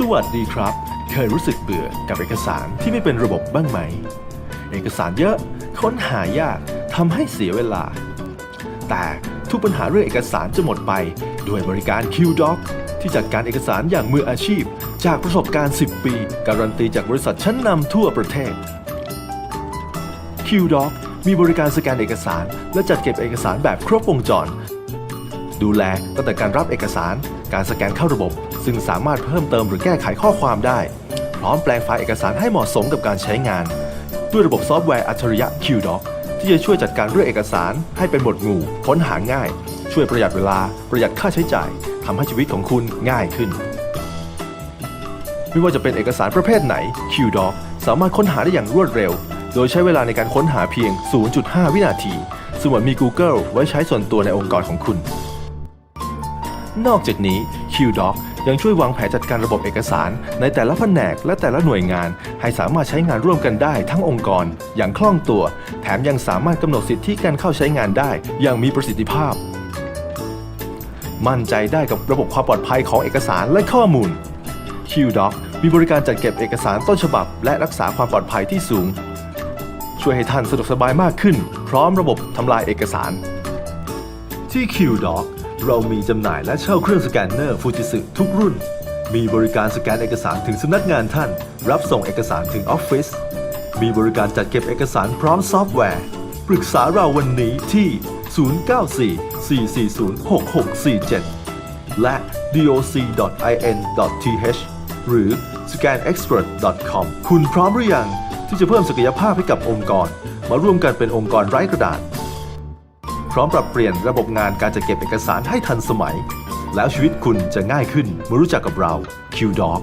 สวัสดีครับ เคยรู้สึกเบื่อกับเอกสารที่ไม่เป็นระบบบ้างไหม เอกสารเยอะค้นหายากทำให้เสียเวลา แต่ทุกปัญหาเรื่องเอกสารจะหมดไปด้วยบริการ QDoc ที่จัดการเอกสารอย่างมืออาชีพ จากประสบการณ์ 10 ปี การันตีจากบริษัทชั้นนำทั่วประเทศ QDoc มีบริการสแกนเอกสาร และจัดเก็บเอกสารแบบครบวงจร ดูแลตั้งแต่การรับเอกสาร การสแกนเข้าระบบ ซึ่งสามารถเพิ่มเติมหรือแก้ไขข้อความได้ พร้อมแปลงไฟล์เอกสารให้เหมาะสมกับการใช้งาน ด้วยระบบซอฟต์แวร์อัจฉริยะ QDoc ที่จะช่วยจัดการเรื่องเอกสารให้เป็นหมวดหมู่ค้นหาง่าย ช่วยประหยัดเวลาประหยัดค่าใช้จ่ายทำให้ชีวิตของคุณง่ายขึ้น ไม่ว่าจะเป็นเอกสารประเภทไหน QDoc สามารถค้นหาได้อย่างรวดเร็ว โดยใช้เวลาในการค้นหาเพียง 0.5 วินาทีสมวนมี Google ไว้ใช้ส่วนตัวในองค์กรของคุณ นอกจากนี้ QDoc ยังช่วยวางแผนจัดการระบบเอกสาร ในแต่ละแผนกและแต่ละหน่วยงาน ให้สามารถใช้งานร่วมกันได้ทั้งองค์กร อย่างคล่องตัว แถมยังสามารถกำหนดสิทธิการเข้าใช้งานได้ อย่างมีประสิทธิภาพ มั่นใจได้กับระบบความปลอดภัยของเอกสารและข้อมูล QDoc มีบริการจัดเก็บเอกสารต้นฉบับ และรักษาความปลอดภัยที่สูง ช่วยให้ท่านสะดวกสบายมากขึ้น พร้อมระบบทำลายเอกสาร ที่ QDoc เรามีจำหน่ายและเช่าเครื่องสแกนเนอร์ฟูจิสึทุกรุ่น มีบริการสแกนเอกสารถึงสำนักงานท่าน รับส่งเอกสารถึงออฟฟิศ มีบริการจัดเก็บเอกสารพร้อมซอฟต์แวร์ ปรึกษาเราวันนี้ที่ 0944406647 และ doc.in.th หรือ scanexpert.com คุณพร้อมหรือยังที่จะเพิ่มศักยภาพให้กับองค์กร มาร่วมกันเป็นองค์กรไร้กระดาษ ร้อมปรับเปลี่ยนระบบงานการจัดเก็บเอกสารให้ทันสมัย แล้วชีวิตคุณจะง่ายขึ้นเมื่อรู้จักกับเรา QDoc